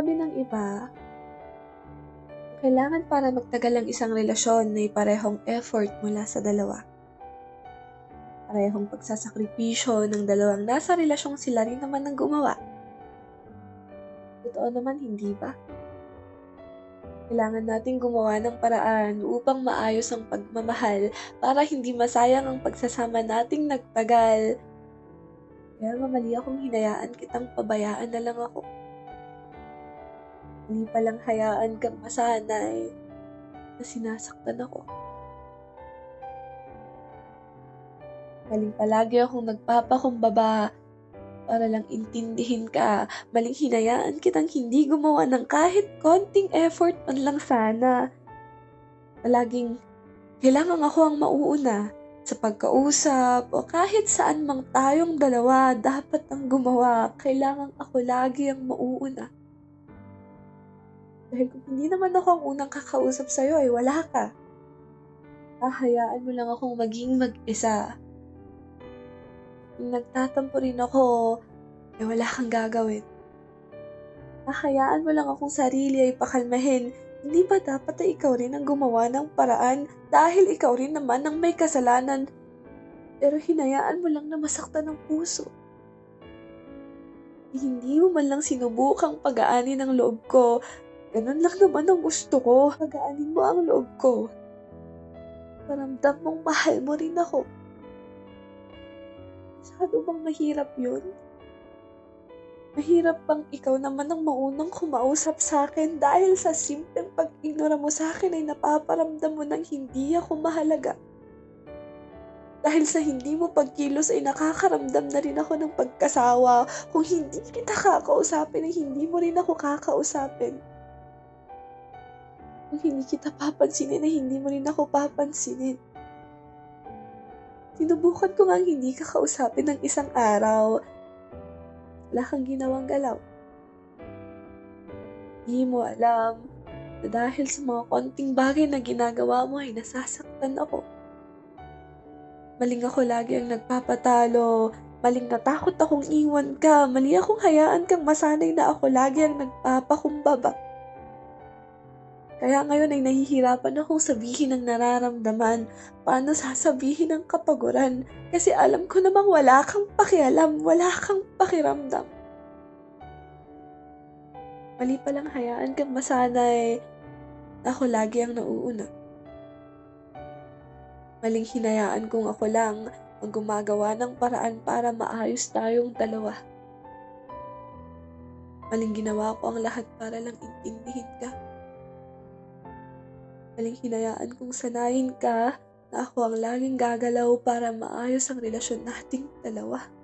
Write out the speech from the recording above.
Sabi ng iba, kailangan para magtagal ang isang relasyon na parehong effort mula sa dalawa. Parehong pagsasakripisyo ng dalawang nasa relasyong sila rin naman ang gumawa. Totoo naman, hindi ba? Kailangan nating gumawa ng paraan upang maayos ang pagmamahal para hindi masayang ang pagsasama nating nagtagal. Kaya nga mali akong hinayaan kitang pabayaan na lang ako. Hindi palang hayaan kang masanay na sinasaktan ako. Maling palagi akong nagpapakumbaba para lang intindihin ka. Maling hinayaan kitang hindi gumawa ng kahit konting effort man lang sana. Palaging kailangan ako ang mauuna sa pagkausap o kahit saan mang tayong dalawa dapat ang gumawa. Kailangan ako lagi ang mauuna. Dahil kung hindi naman ako ang unang kakausap sa'yo ay wala ka. Hahayaan mo lang akong maging mag-isa. Kung nagtatampo rin ako, eh wala kang gagawin. Hahayaan mo lang akong sarili ay pakalmahin. Hindi ba dapat ay ikaw rin ang gumawa ng paraan dahil ikaw rin naman ang may kasalanan pero hinayaan mo lang na masaktan ng puso. Hindi mo man lang sinubukang pag-aani ng loob ko Ganun lang naman ang gusto ko. Pagaanin mo ang loob ko. Paramdam mong mahal mo rin ako. Masyado bang mahirap yun? Mahirap bang ikaw naman ang maunang kumausap sa akin dahil sa simpleng pag-ignora mo sa akin ay napaparamdam mo ng hindi ako mahalaga. Dahil sa hindi mo pagkilos ay nakakaramdam na rin ako ng pagkasawa. Kung hindi kita kakausapin ay hindi mo rin ako kakausapin. Kung hindi kita papansinin ay hindi mo rin ako papansinin. Sinubukan ko nga hindi ka kausapin ng isang araw. Wala kang ginawang galaw. Hindi mo alam na dahil sa mga konting bagay na ginagawa mo ay nasasaktan ako. Maling ako lagi ang nagpapatalo. Maling natakot akong iwan ka. Mali akong hayaan kang masanay na ako lagi ang nagpapakumbaba. Kaya ngayon ay nahihirapan akong sabihin ang nararamdaman. Paano sasabihin ang kapaguran? Kasi alam ko namang wala kang pakialam, wala kang pakiramdam. Mali palang hayaan kang masanay na ako lagi ang nauuna. Maling hinayaan kong ako lang ang gumagawa ng paraan para maayos tayong dalawa. Maling ginawa ko ang lahat para lang intindihin ka. Maling hinayaan kong sanayin ka na ako ang laging gagalaw para maayos ang relasyon nating dalawa.